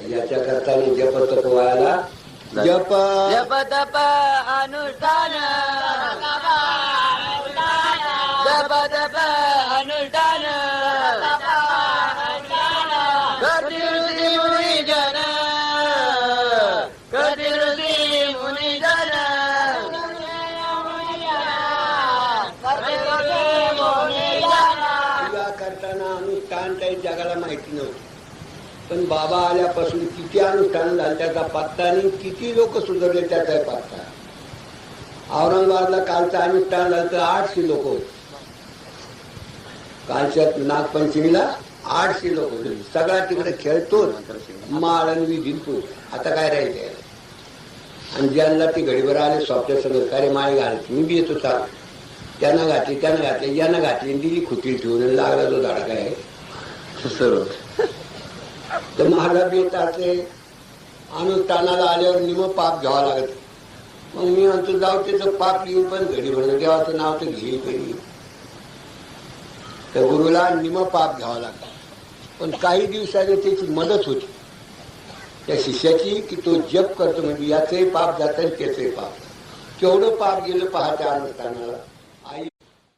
याच्या करताना जप तप व्हायला जप. जप तप अनुष्ठान. जप तप अनुष्ठान. करताना अनुष्ठान काही जगाला माहिती नव्हतं. पण बाबा आल्यापासून किती अनुष्ठान झालं त्याचा पत्ता आणि किती लोक सुधारले त्याचा पत्ता. औरंगाबादला कालचं अनुष्ठान झालं तर आठशे लोक होते. कालच्या नागपंचमीला आठशे लोक होते. सगळा तिकडे खेळतो माळ आणि विधीपूर. आता काय राहिले आणि ज्यांना ती घडीभर आले स्वप्न सगळं कार्य माळे घालत. मी बी येतो चाल. त्यानं घातली त्यानं घातली यानं घातली दिली खुटी ठेवून लागला तो धडा काय सर्व. तर महाराज येतात ते. अनुष्ठानाला आल्यावर निम पाप घ्यावा लागत. मग मी म्हणतो जाऊ त्याचं पाप येऊ पण घडी म्हणून देवाचं नाव तर घेईल कधी तर गुरुला निम पाप घ्यावा लागला. पण काही दिवसाने त्याची मदत होती. त्या शिष्याची की तो जप करतो म्हणजे याचंही पाप जातं आणि त्याचंही पाप. केवढं पाप गेलं पहा अनुष्ठानाला